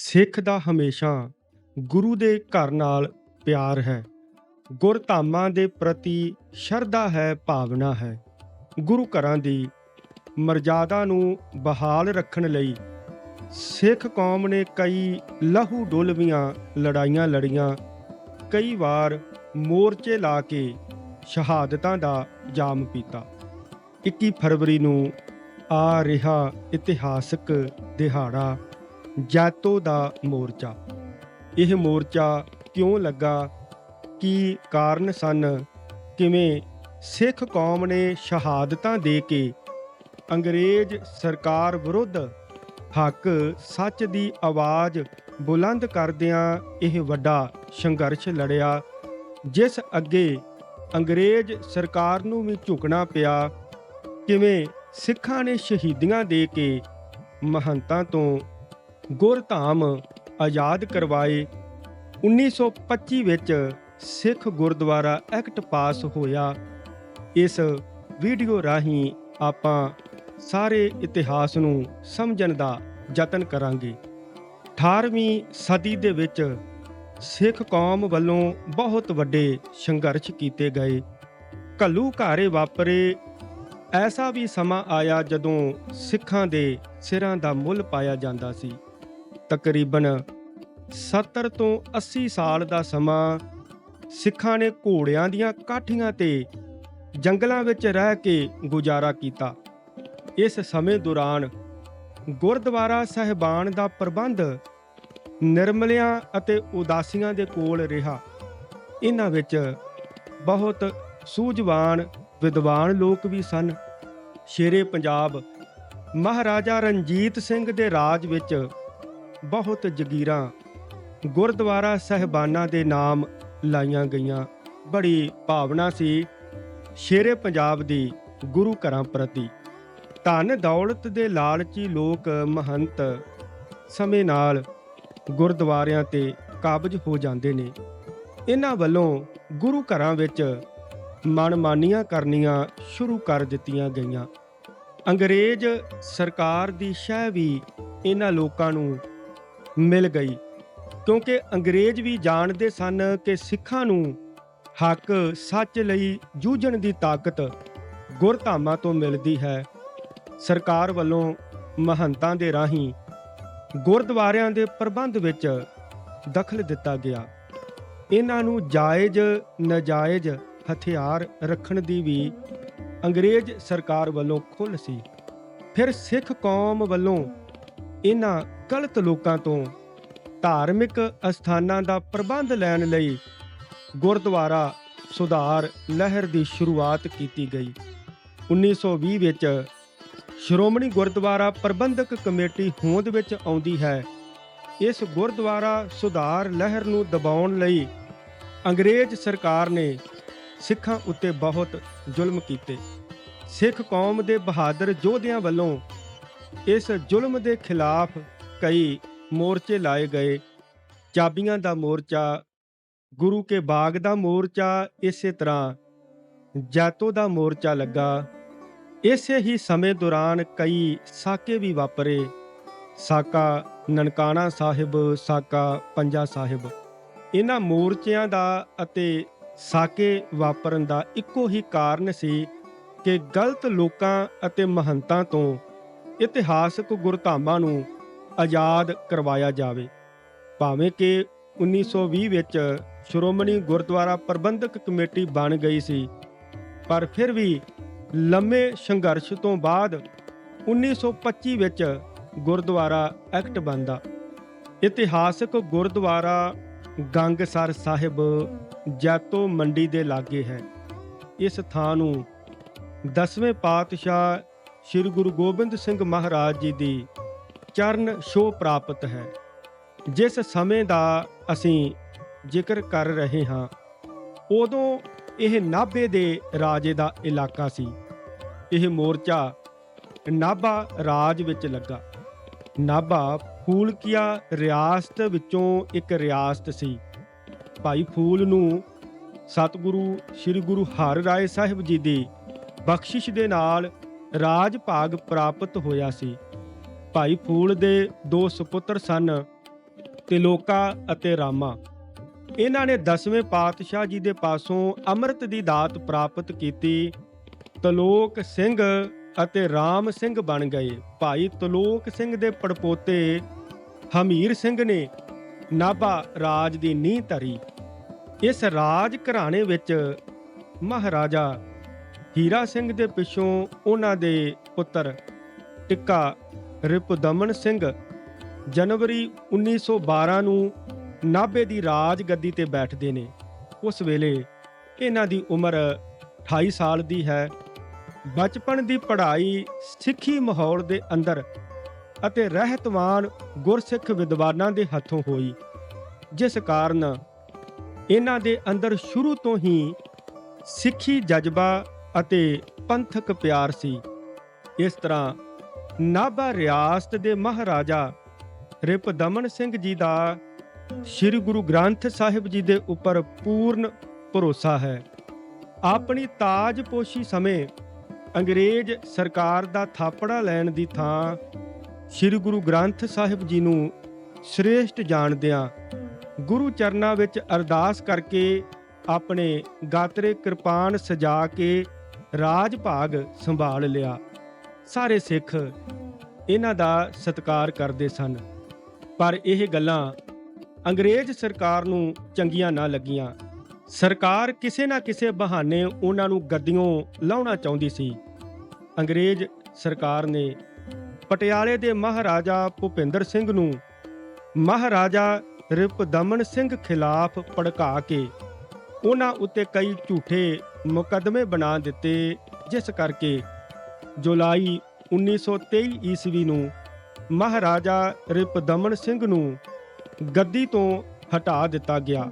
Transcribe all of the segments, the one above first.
ਸਿੱਖ ਦਾ ਹਮੇਸ਼ਾ ਗੁਰੂ ਦੇ ਘਰ ਨਾਲ ਪਿਆਰ ਹੈ। ਗੁਰਧਾਮਾਂ ਦੇ ਪ੍ਰਤੀ ਸ਼ਰਧਾ ਹੈ, ਭਾਵਨਾ ਹੈ। ਗੁਰੂ ਘਰਾਂ ਦੀ ਮਰਜ਼ਾਦਾ ਨੂੰ ਬਹਾਲ ਰੱਖਣ ਲਈ ਸਿੱਖ ਕੌਮ ਨੇ ਕਈ ਲਹੂ ਡੁਲਵੀਆਂ ਲੜਾਈਆਂ ਲੜੀਆਂ, ਕਈ ਵਾਰ ਮੋਰਚੇ ਲਾ ਕੇ ਸ਼ਹਾਦਤਾਂ ਦਾ ਜਾਮ ਪੀਤਾ। 21 ਫਰਵਰੀ ਨੂੰ ਆ ਰਿਹਾ ਇਤਿਹਾਸਕ ਦਿਹਾੜਾ ਜਾਤੋ ਦਾ ਮੋਰਚਾ। ਇਹ ਮੋਰਚਾ ਕਿਉਂ ਲੱਗਾ? ਕੀ ਕਾਰਨ ਸਨ? ਕਿਵੇਂ ਸਿੱਖ ਕੌਮ ਨੇ ਸ਼ਹਾਦਤਾਂ ਦੇ ਕੇ ਅੰਗਰੇਜ਼ ਸਰਕਾਰ ਵਿਰੁੱਧ ਹੱਕ ਸੱਚ ਦੀ ਆਵਾਜ਼ ਬੁਲੰਦ ਕਰਦਿਆਂ ਇਹ ਵੱਡਾ ਸੰਘਰਸ਼ ਲੜਿਆ, ਜਿਸ ਅੱਗੇ ਅੰਗਰੇਜ਼ ਸਰਕਾਰ ਨੂੰ ਵੀ ਝੁਕਣਾ ਪਿਆ? ਕਿਵੇਂ ਸਿੱਖਾਂ ਨੇ ਸ਼ਹੀਦੀਆਂ ਦੇ ਕੇ ਮਹੰਤਾਂ ਤੋਂ ਗੁਰਧਾਮ ਆਜ਼ਾਦ ਕਰਵਾਏ। 1925 ਵਿੱਚ ਸਿੱਖ ਗੁਰਦੁਆਰਾ ਐਕਟ ਪਾਸ ਹੋਇਆ। ਇਸ ਵੀਡੀਓ ਰਾਹੀਂ ਆਪਾਂ ਸਾਰੇ ਇਤਿਹਾਸ ਨੂੰ ਸਮਝਣ ਦਾ ਯਤਨ ਕਰਾਂਗੇ। 18ਵੀਂ ਸਦੀ ਦੇ ਵਿੱਚ ਸਿੱਖ ਕੌਮ ਵੱਲੋਂ ਬਹੁਤ ਵੱਡੇ ਸੰਘਰਸ਼ ਕੀਤੇ ਗਏ। ਘੱਲੂ ਘਾਰੇ ਵਾਪਰੇ। ਐਸਾ ਵੀ ਸਮਾਂ ਆਇਆ ਜਦੋਂ ਸਿੱਖਾਂ ਦੇ ਸਿਰਾਂ ਦਾ ਮੁੱਲ ਪਾਇਆ ਜਾਂਦਾ ਸੀ। ਤਕਰੀਬਨ 70 ਤੋਂ 80 ਸਾਲ ਦਾ ਸਮਾਂ ਸਿੱਖਾਂ ਨੇ ਘੋੜਿਆਂ ਦੀਆਂ ਕਾਠੀਆਂ ਤੇ ਜੰਗਲਾਂ ਵਿੱਚ ਰਹਿ ਕੇ ਗੁਜ਼ਾਰਾ ਕੀਤਾ। ਇਸ ਸਮੇਂ ਦੌਰਾਨ ਗੁਰਦੁਆਰਾ ਸਾਹਿਬਾਨ ਦਾ ਪ੍ਰਬੰਧ ਨਿਰਮਲਿਆਂ ਅਤੇ ਉਦਾਸੀਆਂ ਦੇ ਕੋਲ ਰਿਹਾ। ਇਹਨਾਂ ਵਿੱਚ ਬਹੁਤ ਸੂਝਵਾਨ, ਵਿਦਵਾਨ ਲੋਕ ਵੀ ਸਨ। ਸ਼ੇਰੇ ਪੰਜਾਬ ਮਹਾਰਾਜਾ ਰਣਜੀਤ ਸਿੰਘ ਦੇ ਰਾਜ ਵਿੱਚ ਬਹੁਤ ਜਗੀਰਾਂ। ਗੁਰਦੁਆਰਾ ਸਹਿਬਾਨਾਂ ਦੇ ਨਾਮ ਲਾਈਆਂ ਗਈਆਂ। ਬੜੀ ਭਾਵਨਾ ਸੀ ਸ਼ੇਰੇ ਪੰਜਾਬ ਦੀ ਗੁਰੂ ਘਰਾਂ ਪ੍ਰਤੀ। ਧਨ ਦੌਲਤ ਦੇ ਲਾਲਚੀ ਲੋਕ ਮਹੰਤ ਸਮੇਂ ਨਾਲ ਗੁਰਦੁਆਰਿਆਂ ਤੇ ਕਾਬਜ ਹੋ ਜਾਂਦੇ ਨੇ। ਇਹਨਾਂ ਵੱਲੋਂ ਗੁਰੂ ਘਰਾਂ ਵਿੱਚ ਮਨਮਾਨੀਆਂ ਕਰਨੀਆਂ ਸ਼ੁਰੂ ਕਰ ਦਿੱਤੀਆਂ ਗਈਆਂ। ਅੰਗਰੇਜ਼ ਸਰਕਾਰ ਦੀ ਸ਼ਹਿ ਵੀ ਇਹਨਾਂ ਲੋਕਾਂ ਨੂੰ ਮਿਲ ਗਈ। ਕਿਉਂਕਿ ਅੰਗਰੇਜ਼ ਵੀ ਜਾਣਦੇ ਸਨ ਕਿ ਸਿੱਖਾਂ ਨੂੰ ਹੱਕ ਸੱਚ ਲਈ ਜੂਝਣ ਦੀ ਤਾਕਤ ਗੁਰਧਾਮਾਂ ਤੋਂ ਮਿਲਦੀ ਹੈ। ਸਰਕਾਰ ਵੱਲੋਂ ਮਹੰਤਾਂ ਦੇ ਰਾਹੀਂ ਗੁਰਦੁਆਰਿਆਂ ਦੇ ਪ੍ਰਬੰਧ ਵਿੱਚ ਦਖਲ ਦਿੱਤਾ ਗਿਆ। ਇਹਨਾਂ ਨੂੰ ਜਾਇਜ਼, ਨਜਾਇਜ਼ ਹਥਿਆਰ ਰੱਖਣ ਦੀ ਵੀ ਅੰਗਰੇਜ਼ ਸਰਕਾਰ ਵੱਲੋਂ ਖੁੱਲ੍ਹ ਸੀ। ਫਿਰ ਸਿੱਖ ਕੌਮ ਵੱਲੋਂ ਇਹਨਾਂ ਗਲਤ ਲੋਕਾਂ ਤੋਂ ਧਾਰਮਿਕ ਅਸਥਾਨਾਂ ਦਾ ਪ੍ਰਬੰਧ ਲੈਣ ਲਈ ਗੁਰਦੁਆਰਾ ਸੁਧਾਰ ਲਹਿਰ ਦੀ ਸ਼ੁਰੂਆਤ ਕੀਤੀ ਗਈ। 1920 ਵਿੱਚ ਸ਼੍ਰੋਮਣੀ ਗੁਰਦੁਆਰਾ ਪ੍ਰਬੰਧਕ ਕਮੇਟੀ ਹੋਂਦ ਵਿੱਚ ਆਉਂਦੀ ਹੈ। ਇਸ ਗੁਰਦੁਆਰਾ ਸੁਧਾਰ ਲਹਿਰ ਨੂੰ ਦਬਾਉਣ ਲਈ ਅੰਗਰੇਜ਼ ਸਰਕਾਰ ਨੇ ਸਿੱਖਾਂ ਉੱਤੇ ਬਹੁਤ ਜ਼ੁਲਮ ਕੀਤੇ। ਸਿੱਖ ਕੌਮ ਦੇ ਬਹਾਦਰ ਯੋਧਿਆਂ ਵੱਲੋਂ ਇਸ ਜ਼ੁਲਮ ਦੇ ਖਿਲਾਫ ਕਈ ਮੋਰਚੇ ਲਾਏ ਗਏ। ਚਾਬੀਆਂ ਦਾ ਮੋਰਚਾ, ਗੁਰੂ ਕੇ ਬਾਗ ਦਾ ਮੋਰਚਾ, ਇਸੇ ਤਰ੍ਹਾਂ ਜੈਤੋ ਦਾ ਮੋਰਚਾ ਲੱਗਾ। ਇਸੇ ਹੀ ਸਮੇਂ ਦੌਰਾਨ ਕਈ ਸਾਕੇ ਵੀ ਵਾਪਰੇ। ਸਾਕਾ ਨਨਕਾਣਾ ਸਾਹਿਬ, ਸਾਕਾ ਪੰਜਾ ਸਾਹਿਬ। ਇਹਨਾਂ ਮੋਰਚਿਆਂ ਦਾ ਅਤੇ ਸਾਕੇ ਵਾਪਰਨ ਦਾ ਇੱਕੋ ਹੀ ਕਾਰਨ ਸੀ ਕਿ ਗਲਤ ਲੋਕਾਂ ਅਤੇ ਮਹੰਤਾਂ ਤੋਂ ਇਤਿਹਾਸਕ ਗੁਰਧਾਮਾਂ ਨੂੰ ਆਜ਼ਾਦ ਕਰਵਾਇਆ ਜਾਵੇ। ਭਾਵੇਂ ਕਿ 1920 ਵਿੱਚ ਸ਼੍ਰੋਮਣੀ ਗੁਰਦੁਆਰਾ ਪ੍ਰਬੰਧਕ ਕਮੇਟੀ ਬਣ ਗਈ ਸੀ, ਪਰ ਫਿਰ ਵੀ ਲੰਮੇ ਸੰਘਰਸ਼ ਤੋਂ ਬਾਅਦ 1925 ਵਿੱਚ ਗੁਰਦੁਆਰਾ ਐਕਟ ਬਣਦਾ। ਇਤਿਹਾਸਕ ਗੁਰਦੁਆਰਾ ਗੰਗਸਰ ਸਾਹਿਬ ਜੈਤੋ ਮੰਡੀ ਦੇ ਲਾਗੇ ਹੈ। ਇਸ ਥਾਂ ਨੂੰ ਦਸਵੇਂ ਪਾਤਸ਼ਾਹ ਸ੍ਰੀ ਗੁਰੂ ਗੋਬਿੰਦ ਸਿੰਘ ਮਹਾਰਾਜ ਜੀ ਦੀ ਚਰਨ ਛੋਹ ਪ੍ਰਾਪਤ ਹੈ। ਜਿਸ ਸਮੇਂ ਦਾ ਅਸੀਂ ਜ਼ਿਕਰ ਕਰ ਰਹੇ ਹਾਂ, ਉਦੋਂ ਇਹ ਨਾਭੇ ਦੇ ਰਾਜੇ ਦਾ ਇਲਾਕਾ ਸੀ। ਇਹ ਮੋਰਚਾ ਨਾਭਾ ਰਾਜ ਵਿੱਚ ਲੱਗਾ। ਨਾਭਾ ਫੂਲਕੀਆ ਰਿਆਸਤ ਵਿੱਚੋਂ ਇੱਕ ਰਿਆਸਤ ਸੀ। ਭਾਈ ਫੂਲ ਨੂੰ ਸਤਿਗੁਰੂ, ਸ੍ਰੀ ਗੁਰੂ ਹਰਿਰਾਏ ਸਾਹਿਬ ਜੀ ਦੀ ਬਖਸ਼ਿਸ਼ ਦੇ ਨਾਲ ਰਾਜ ਭਾਗ ਪ੍ਰਾਪਤ ਹੋਇਆ ਸੀ। ਭਾਈ ਫੂਲ ਦੇ ਦੋ ਸੁਪੁੱਤਰ ਸਨ, ਤਿਲੋਕਾ ਅਤੇ ਰਾਮਾ। ਇਹਨਾਂ ਨੇ ਦਸਵੇਂ ਪਾਤਸ਼ਾਹ ਜੀ ਦੇ ਪਾਸੋਂ ਅੰਮ੍ਰਿਤ ਦੀ ਦਾਤ ਪ੍ਰਾਪਤ ਕੀਤੀ। ਤਲੋਕ ਸਿੰਘ ਅਤੇ ਰਾਮ ਸਿੰਘ ਬਣ ਗਏ। ਭਾਈ ਤਲੋਕ ਸਿੰਘ ਦੇ ਪੜਪੋਤੇ ਹਮੀਰ ਸਿੰਘ ਨੇ ਨਾਭਾ ਰਾਜ ਦੀ ਨੀਂਹ ਧਰੀ। ਇਸ ਰਾਜ ਘਰਾਣੇ ਵਿੱਚ ਮਹਾਰਾਜਾ ਹੀਰਾ ਸਿੰਘ ਦੇ ਪਿੱਛੋਂ ਉਹਨਾਂ ਦੇ ਪੁੱਤਰ ਟਿੱਕਾ ਰਿਪਦਮਨ ਸਿੰਘ ਜਨਵਰੀ 1912 ਨੂੰ ਨਾਭੇ ਦੀ ਰਾਜ ਗੱਦੀ ਤੇ ਬੈਠਦੇ ਨੇ। ਉਸ ਵੇਲੇ ਇਹਨਾਂ ਦੀ ਉਮਰ 28 ਸਾਲ ਦੀ ਹੈ। ਬਚਪਨ ਦੀ ਪੜ੍ਹਾਈ ਸਿੱਖੀ ਮਾਹੌਲ ਦੇ ਅੰਦਰ ਅਤੇ ਰਹਿਤਵਾਨ ਗੁਰਸਿੱਖ ਵਿਦਵਾਨਾਂ ਦੇ ਹੱਥੋਂ ਹੋਈ, ਜਿਸ ਕਾਰਨ ਇਹਨਾਂ ਦੇ ਅੰਦਰ ਸ਼ੁਰੂ ਤੋਂ ਹੀ ਸਿੱਖੀ ਜਜ਼ਬਾ ਅਤੇ ਪੰਥਕ ਪਿਆਰ ਸੀ। ਇਸ ਤਰ੍ਹਾਂ ਨਾਭਾ ਰਿਆਸਤ ਦੇ ਮਹਾਰਾਜਾ ਰਿਪਦਮਨ ਸਿੰਘ ਜੀ ਦਾ ਸ੍ਰੀ ਗੁਰੂ ਗ੍ਰੰਥ ਸਾਹਿਬ ਜੀ ਦੇ ਉੱਪਰ ਪੂਰਨ ਭਰੋਸਾ ਹੈ। ਆਪਣੀ ਤਾਜਪੋਸ਼ੀ ਸਮੇਂ ਅੰਗਰੇਜ਼ ਸਰਕਾਰ ਦਾ ਥਾਪੜਾ ਲੈਣ ਦੀ ਥਾਂ ਸ੍ਰੀ ਗੁਰੂ ਗ੍ਰੰਥ ਸਾਹਿਬ ਜੀ ਨੂੰ ਸ੍ਰੇਸ਼ਟ ਜਾਣਦਿਆਂ ਗੁਰੂ ਚਰਨਾਂ ਵਿੱਚ ਅਰਦਾਸ ਕਰਕੇ ਆਪਣੇ ਗਾਤਰੇ ਕਿਰਪਾਨ ਸਜਾ ਕੇ ਰਾਜ ਭਾਗ ਸੰਭਾਲ ਲਿਆ। ਸਾਰੇ ਸਿੱਖ ਇਹਨਾਂ ਦਾ ਸਤਿਕਾਰ ਕਰਦੇ ਸਨ। ਪਰ ਇਹ ਗੱਲਾਂ ਅੰਗਰੇਜ਼ ਸਰਕਾਰ ਨੂੰ ਚੰਗੀਆਂ ਨਾ ਲੱਗੀਆਂ। ਸਰਕਾਰ ਕਿਸੇ ਨਾ ਕਿਸੇ ਬਹਾਨੇ ਉਹਨਾਂ ਨੂੰ ਗੱਦੀਆਂ ਲਾਉਣਾ ਚਾਹੁੰਦੀ ਸੀ। ਅੰਗਰੇਜ਼ ਸਰਕਾਰ ਨੇ ਪਟਿਆਲੇ ਦੇ ਮਹਾਰਾਜਾ ਭੁਪਿੰਦਰ ਸਿੰਘ ਨੂੰ ਮਹਾਰਾਜਾ ਰਿਪਦਮਨ ਸਿੰਘ ਖਿਲਾਫ ਭੜਕਾ ਕੇ ਉਹਨਾਂ ਉੱਤੇ ਕਈ ਝੂਠੇ ਮੁਕੱਦਮੇ ਬਣਾ ਦਿੱਤੇ, ਜਿਸ ਕਰਕੇ ਜੁਲਾਈ 1923 ਈਸਵੀ ਨੂੰ ਮਹਾਰਾਜਾ ਰਿਪਦਮਨ ਸਿੰਘ ਨੂੰ ਗੱਦੀ ਤੋਂ ਹਟਾ ਦਿੱਤਾ ਗਿਆ।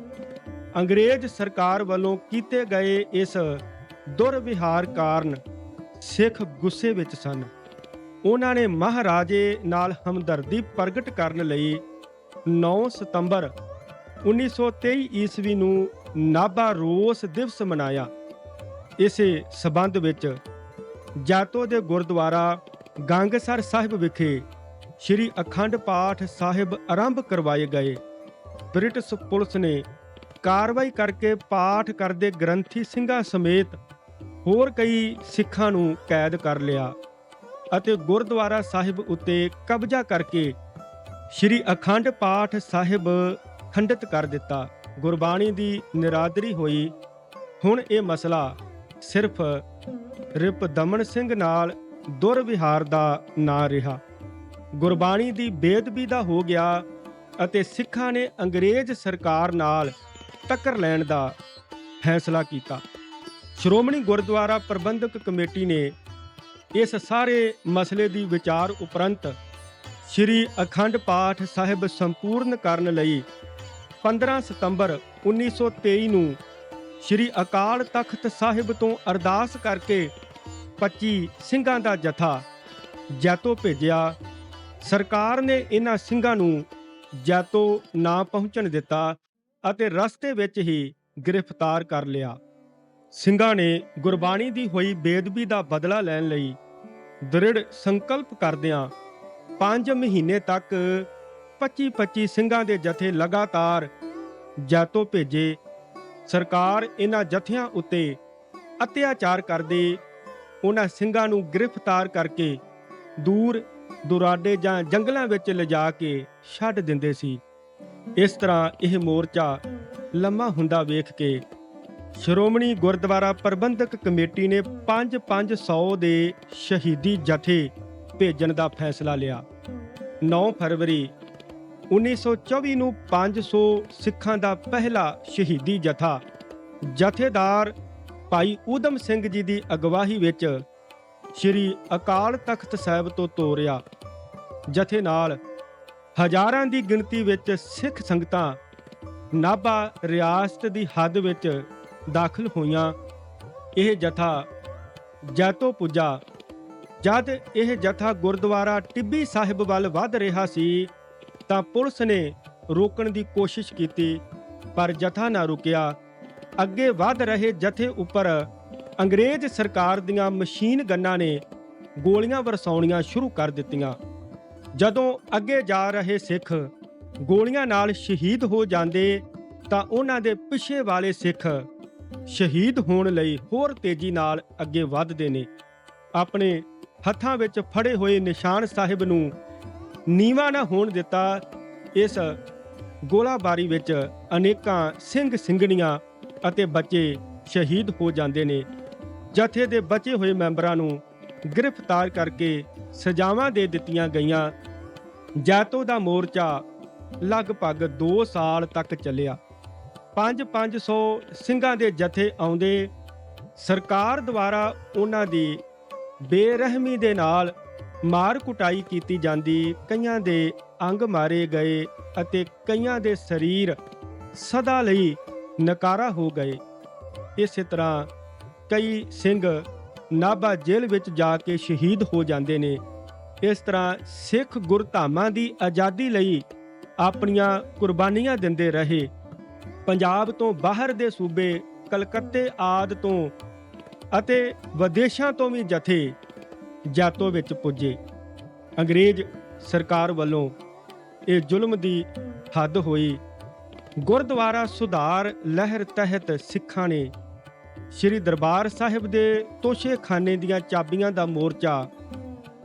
ਅੰਗਰੇਜ਼ ਸਰਕਾਰ ਵੱਲੋਂ ਕੀਤੇ ਗਏ ਇਸ ਦੁਰਵਿਹਾਰ ਕਾਰਨ ਸਿੱਖ ਗੁੱਸੇ ਵਿੱਚ ਸਨ। ਉਹਨਾਂ ਨੇ ਮਹਾਰਾਜੇ ਨਾਲ ਹਮਦਰਦੀ ਪ੍ਰਗਟ ਕਰਨ ਲਈ 9 ਸਤੰਬਰ 1923 ਈਸਵੀ ਨੂੰ ਨਾਭਾ ਰੋਸ ਦਿਵਸ ਮਨਾਇਆ। ਇਸੇ ਸਬੰਧ ਵਿੱਚ ਜਾਤੋ ਦੇ ਗੁਰਦੁਆਰਾ ਗੰਗਸਰ ਸਾਹਿਬ ਵਿਖੇ ਸ੍ਰੀ ਅਖੰਡ ਪਾਠ ਸਾਹਿਬ ਆਰੰਭ ਕਰਵਾਏ ਗਏ। ਬ੍ਰਿਟਿਸ਼ ਪੁਲਿਸ ਨੇ ਕਾਰਵਾਈ ਕਰਕੇ ਪਾਠ ਕਰਦੇ ਗ੍ਰੰਥੀ ਸਿੰਘਾਂ ਸਮੇਤ ਹੋਰ ਕਈ ਸਿੱਖਾਂ ਨੂੰ ਕੈਦ ਕਰ ਲਿਆ ਅਤੇ ਗੁਰਦੁਆਰਾ ਸਾਹਿਬ ਉੱਤੇ ਕਬਜ਼ਾ ਕਰਕੇ ਸ੍ਰੀ ਅਖੰਡ ਪਾਠ ਸਾਹਿਬ ਖੰਡਿਤ ਕਰ ਦਿੱਤਾ। ਗੁਰਬਾਣੀ ਦੀ ਨਿਰਾਦਰੀ ਹੋਈ। ਹੁਣ ਇਹ ਮਸਲਾ ਸਿਰਫ ਰਿਪ ਦਮਨ ਸਿੰਘ ਨਾਲ ਦੁਰਵਿਹਾਰ ਦਾ ਨਾ ਰਿਹਾ। ਗੁਰਬਾਣੀ ਦੀ ਬੇਦਬੀ ਦਾ ਹੋ ਗਿਆ ਅਤੇ ਸਿੱਖਾਂ ਨੇ ਅੰਗਰੇਜ਼ ਸਰਕਾਰ ਨਾਲ ਟੱਕਰ ਲੈਣ ਦਾ ਫੈਸਲਾ ਕੀਤਾ। ਸ਼੍ਰੋਮਣੀ ਗੁਰਦੁਆਰਾ ਪ੍ਰਬੰਧਕ ਕਮੇਟੀ ਨੇ ਇਸ ਸਾਰੇ ਮਸਲੇ ਦੀ ਵਿਚਾਰ ਉਪਰੰਤ ਸ੍ਰੀ ਅਖੰਡ ਪਾਠ ਸਾਹਿਬ ਸੰਪੂਰਨ ਕਰਨ ਲਈ 15 ਸਤੰਬਰ 1923 ਨੂੰ ਸ੍ਰੀ ਅਕਾਲ ਤਖਤ ਸਾਹਿਬ ਤੋਂ ਅਰਦਾਸ ਕਰਕੇ 25 ਸਿੰਘਾਂ ਦਾ ਜਥਾ ਜੈਤੋ ਭੇਜਿਆ। ਸਰਕਾਰ ਨੇ ਇਹਨਾਂ ਸਿੰਘਾਂ ਨੂੰ ਜੈਤੋ ਨਾ ਪਹੁੰਚਣ ਦਿੱਤਾ ਅਤੇ ਰਸਤੇ ਵਿੱਚ ਹੀ ਗ੍ਰਿਫਤਾਰ ਕਰ ਲਿਆ। ਸਿੰਘਾਂ ਨੇ ਗੁਰਬਾਣੀ ਦੀ ਹੋਈ ਬੇਦਬੀ ਦਾ ਬਦਲਾ ਲੈਣ ਲਈ ਦ੍ਰਿੜ ਸੰਕਲਪ ਕਰਦਿਆਂ 5 ਮਹੀਨੇ ਤੱਕ 25-25 ਸਿੰਘਾਂ ਦੇ ਜਥੇ ਲਗਾਤਾਰ ਜੈਤੋ ਭੇਜੇ ਸਰਕਾਰ ਇਹਨਾਂ ਜਥਿਆਂ ਉੱਤੇ ਅਤਿਆਚਾਰ ਕਰਦੇ, ਉਹਨਾਂ ਸਿੰਘਾਂ ਨੂੰ ਗ੍ਰਿਫਤਾਰ ਕਰਕੇ ਦੂਰ ਦੁਰਾਡੇ ਜਾਂ ਜੰਗਲਾਂ ਵਿੱਚ ਲਿਜਾ ਕੇ ਛੱਡ ਦਿੰਦੇ ਸੀ। ਇਸ ਤਰ੍ਹਾਂ ਇਹ ਮੋਰਚਾ ਲੰਮਾ ਹੁੰਦਾ ਵੇਖ ਕੇ ਸ਼੍ਰੋਮਣੀ ਗੁਰਦੁਆਰਾ ਪ੍ਰਬੰਧਕ ਕਮੇਟੀ ਨੇ 5-500 ਦੇ ਸ਼ਹੀਦੀ ਜਥੇ ਭੇਜਣ ਦਾ ਫੈਸਲਾ ਲਿਆ। 9 ਫਰਵਰੀ 1924 ਨੂੰ 500 ਸਿੱਖਾਂ ਦਾ ਪਹਿਲਾ ਸ਼ਹੀਦੀ ਜਥਾ। ਜਥੇਦਾਰ ਭਾਈ ਊਧਮ ਸਿੰਘ ਜੀ ਦੀ ਅਗਵਾਈ ਵਿੱਚ ਸ੍ਰੀ ਅਕਾਲ ਤਖਤ ਸਾਹਿਬ ਤੋਂ ਤੋਰਿਆ ਜਥੇ ਨਾਲ ਹਜ਼ਾਰਾਂ ਦੀ ਗਿਣਤੀ ਵਿੱਚ ਸਿੱਖ ਸੰਗਤਾਂ ਨਾਭਾ ਰਿਆਸਤ ਦੀ ਹੱਦ ਵਿੱਚ ਦਾਖਲ ਹੋਈਆਂ। ਇਹ ਜਥਾ ਜੈਤੋ ਪੁੱਜਾ। ਜਦ ਇਹ ਜਥਾ ਗੁਰਦੁਆਰਾ ਟਿੱਬੀ ਸਾਹਿਬ ਵੱਲ ਵੱਧ ਰਿਹਾ ਸੀ ਤਾਂ ਪੁਲਿਸ ਨੇ ਰੋਕਣ ਦੀ ਕੋਸ਼ਿਸ਼ ਕੀਤੀ, ਪਰ ਜਥਾ ਨਾ ਰੁਕਿਆ। ਅੱਗੇ ਵੱਧ ਰਹੇ ਜਥੇ ਉੱਪਰ ਅੰਗਰੇਜ਼ ਸਰਕਾਰ ਦੀਆਂ ਮਸ਼ੀਨ ਗੰਨਾਂ ਨੇ ਗੋਲੀਆਂ ਵਰਸਾਉਣੀਆਂ ਸ਼ੁਰੂ ਕਰ ਦਿੱਤੀਆਂ। ਜਦੋਂ ਅੱਗੇ ਜਾ ਰਹੇ ਸਿੱਖ ਗੋਲੀਆਂ ਨਾਲ ਸ਼ਹੀਦ ਹੋ ਜਾਂਦੇ, ਤਾਂ ਉਹਨਾਂ ਦੇ ਪਿੱਛੇ ਵਾਲੇ ਸਿੱਖ ਸ਼ਹੀਦ ਹੋਣ ਲਈ ਹੋਰ ਤੇਜ਼ੀ ਨਾਲ ਅੱਗੇ ਵੱਧਦੇ ਨੇ। ਆਪਣੇ ਹੱਥਾਂ ਵਿੱਚ ਫੜੇ ਹੋਏ ਨਿਸ਼ਾਨ ਸਾਹਿਬ ਨੂੰ ਨੀਵਾ ਨਾ ਹੋਣ ਦਿੱਤਾ। ਇਸ ਗੋਲਾਬਾਰੀ ਵਿੱਚ ਅਨੇਕਾਂ ਸਿੰਘ ਸਿੰਘਣੀਆਂ ਅਤੇ ਬੱਚੇ ਸ਼ਹੀਦ ਹੋ ਜਾਂਦੇ ਨੇ। ਜਥੇ ਦੇ ਬਚੇ ਹੋਏ ਮੈਂਬਰਾਂ ਨੂੰ ਗ੍ਰਿਫਤਾਰ ਕਰਕੇ ਸਜ਼ਾਵਾਂ ਦੇ ਦਿੱਤੀਆਂ ਗਈਆਂ। ਜੈਤੋ ਦਾ ਮੋਰਚਾ ਲਗਭਗ 2 ਸਾਲ ਤੱਕ ਚੱਲਿਆ। 5-500 ਸਿੰਘਾਂ ਦੇ ਜਥੇ ਆਉਂਦੇ। ਸਰਕਾਰ ਦੁਆਰਾ ਉਹਨਾਂ ਦੀ ਬੇਰਹਿਮੀ ਦੇ ਨਾਲ ਮਾਰ ਕੁਟਾਈ ਕੀਤੀ ਜਾਂਦੀ, ਕਈਆਂ ਦੇ ਅੰਗ ਮਾਰੇ ਗਏ ਅਤੇ ਕਈਆਂ ਦੇ ਸਰੀਰ ਸਦਾ ਲਈ ਨਕਾਰਾ ਹੋ ਗਏ। ਇਸੇ ਤਰ੍ਹਾਂ ਕਈ ਸਿੰਘ ਨਾਭਾ ਜੇਲ੍ਹ ਵਿੱਚ ਜਾ ਕੇ ਸ਼ਹੀਦ ਹੋ ਜਾਂਦੇ ਨੇ। ਇਸ ਤਰ੍ਹਾਂ ਸਿੱਖ ਗੁਰਧਾਮਾਂ ਦੀ ਆਜ਼ਾਦੀ ਲਈ ਆਪਣੀਆਂ ਕੁਰਬਾਨੀਆਂ ਦਿੰਦੇ ਰਹੇ। ਪੰਜਾਬ ਤੋਂ ਬਾਹਰ ਦੇ ਸੂਬੇ, ਕਲਕੱਤੇ ਆਦ ਤੋਂ ਅਤੇ ਵਿਦੇਸ਼ਾਂ ਤੋਂ ਵੀ ਜਥੇ। ਜਾਤੋ ਵਿੱਚ ਪੁੱਜੇ। ਅੰਗਰੇਜ਼ ਸਰਕਾਰ ਵੱਲੋਂ ਇਹ ਜ਼ੁਲਮ ਦੀ ਹੱਦ ਹੋਈ। ਗੁਰਦੁਆਰਾ ਸੁਧਾਰ ਲਹਿਰ ਤਹਿਤ ਸਿੱਖਾਂ ਨੇ ਸ੍ਰੀ ਦਰਬਾਰ ਸਾਹਿਬ ਦੇ ਤੋਸ਼ੇਖਾਨੇ ਦੀਆਂ ਚਾਬੀਆਂ ਦਾ ਮੋਰਚਾ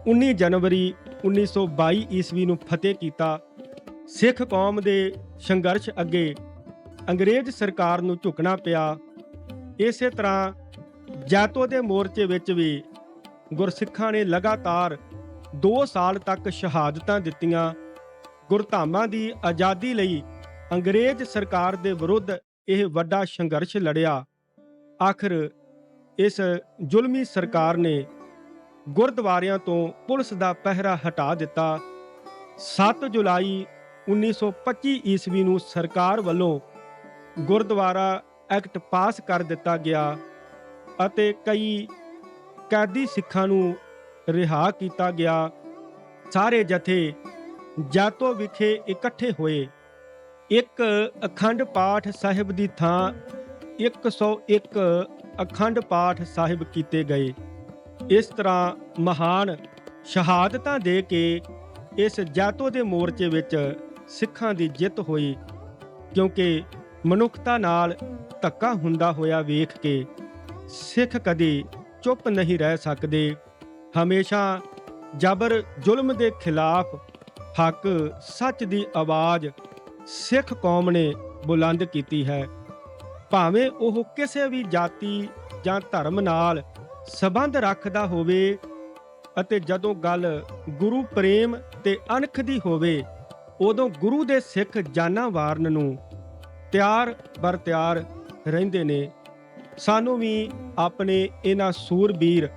19 ਜਨਵਰੀ 1922 ਈਸਵੀ ਨੂੰ ਫਤਿਹ ਕੀਤਾ। ਸਿੱਖ ਕੌਮ ਦੇ ਸੰਘਰਸ਼ ਅੱਗੇ ਅੰਗਰੇਜ਼ ਸਰਕਾਰ ਨੂੰ ਝੁਕਣਾ ਪਿਆ। ਇਸੇ ਤਰ੍ਹਾਂ ਜਾਤੋ ਦੇ ਮੋਰਚੇ ਵਿੱਚ ਵੀ ਗੁਰਸਿੱਖਾਂ ਨੇ ਲਗਾਤਾਰ 2 ਸਾਲ ਤੱਕ ਸ਼ਹਾਦਤਾਂ ਦਿੱਤੀਆਂ। ਗੁਰਧਾਮਾਂ ਦੀ ਆਜ਼ਾਦੀ ਲਈ ਅੰਗਰੇਜ਼ ਸਰਕਾਰ ਦੇ ਵਿਰੁੱਧ ਇਹ ਵੱਡਾ ਸੰਘਰਸ਼ ਲੜਿਆ। ਆਖਰ ਇਸ ਜ਼ੁਲਮੀ ਸਰਕਾਰ ਨੇ ਗੁਰਦੁਆਰਿਆਂ ਤੋਂ ਪੁਲਿਸ ਦਾ ਪਹਿਰਾ ਹਟਾ ਦਿੱਤਾ। 7 ਜੁਲਾਈ 1925 ਈਸਵੀ ਨੂੰ ਸਰਕਾਰ ਵੱਲੋਂ ਗੁਰਦੁਆਰਾ ਐਕਟ ਪਾਸ ਕਰ ਦਿੱਤਾ ਗਿਆ ਅਤੇ ਕਈ ਕੈਦੀ ਸਿੱਖਾਂ ਨੂੰ ਰਿਹਾ ਕੀਤਾ ਗਿਆ। ਸਾਰੇ ਜਥੇ ਜਾਤੋ ਵਿਖੇ ਇਕੱਠੇ ਹੋਏ। ਇੱਕ ਅਖੰਡ ਪਾਠ ਸਾਹਿਬ ਦੀ ਥਾਂ 101 ਅਖੰਡ ਪਾਠ ਸਾਹਿਬ ਕੀਤੇ ਗਏ। ਇਸ ਤਰ੍ਹਾਂ ਮਹਾਨ ਸ਼ਹਾਦਤਾਂ ਦੇ ਕੇ ਇਸ ਜਾਤੋ ਦੇ ਮੋਰਚੇ ਵਿੱਚ ਸਿੱਖਾਂ ਦੀ ਜਿੱਤ ਹੋਈ, ਕਿਉਂਕਿ ਮਨੁੱਖਤਾ ਨਾਲ ਧੱਕਾ ਹੁੰਦਾ ਹੋਇਆ ਵੇਖ ਕੇ ਸਿੱਖ ਕਦੇ ਚੁੱਪ ਨਹੀਂ ਰਹਿ ਸਕਦੇ। ਹਮੇਸ਼ਾ ਜਬਰ ਜ਼ੁਲਮ ਦੇ ਖਿਲਾਫ ਹੱਕ ਸੱਚ ਦੀ ਆਵਾਜ਼ ਸਿੱਖ ਕੌਮ ਨੇ ਬੁਲੰਦ ਕੀਤੀ ਹੈ। ਭਾਵੇਂ ਉਹ ਕਿਸੇ ਵੀ ਜਾਤੀ ਜਾਂ ਧਰਮ ਨਾਲ ਸਬੰਧ ਰੱਖਦਾ ਹੋਵੇ ਅਤੇ ਜਦੋਂ ਗੱਲ ਗੁਰੂ ਪ੍ਰੇਮ ਤੇ ਅਣਖ ਦੀ ਹੋਵੇ, ਉਦੋਂ ਗੁਰੂ ਦੇ ਸਿੱਖ ਜਾਨਾਂ ਵਾਰਨ ਨੂੰ ਤਿਆਰ ਬਰ ਤਿਆਰ ਰਹਿੰਦੇ ਨੇ। ਸਾਨੂੰ ਵੀ ਆਪਣੇ ਇਹਨਾਂ ਸੂਰਬੀਰ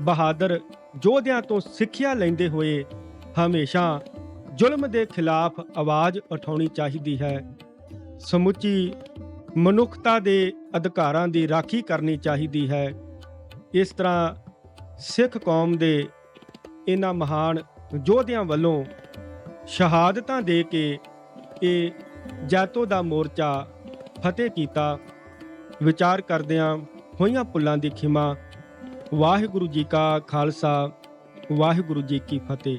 ਬਹਾਦਰ ਯੋਧਿਆਂ ਤੋਂ ਸਿੱਖਿਆ ਲੈਂਦੇ ਹੋਏ ਹਮੇਸ਼ਾ ਜ਼ੁਲਮ ਦੇ ਖਿਲਾਫ ਆਵਾਜ਼ ਉਠਾਉਣੀ ਚਾਹੀਦੀ ਹੈ। ਸਮੁੱਚੀ ਮਨੁੱਖਤਾ ਦੇ ਅਧਿਕਾਰਾਂ ਦੀ ਰਾਖੀ ਕਰਨੀ ਚਾਹੀਦੀ ਹੈ। ਇਸ ਤਰ੍ਹਾਂ ਸਿੱਖ ਕੌਮ ਦੇ ਇਹਨਾਂ ਮਹਾਨ ਯੋਧਿਆਂ ਵੱਲੋਂ ਸ਼ਹਾਦਤਾਂ ਦੇ ਕੇ ਇਹ ਜੈਤੋ ਦਾ ਮੋਰਚਾ ਫਤਿਹ ਕੀਤਾ ਵਿਚਾਰ ਕਰਦਿਆਂ ਹੋਈਆਂ ਪੁੱਲਾਂ ਦੀ ਖਿਮਾ। ਵਾਹਿਗੁਰੂ ਜੀ ਕਾ ਖਾਲਸਾ ਵਾਹਿਗੁਰੂ ਜੀ ਕੀ ਫਤਿਹ।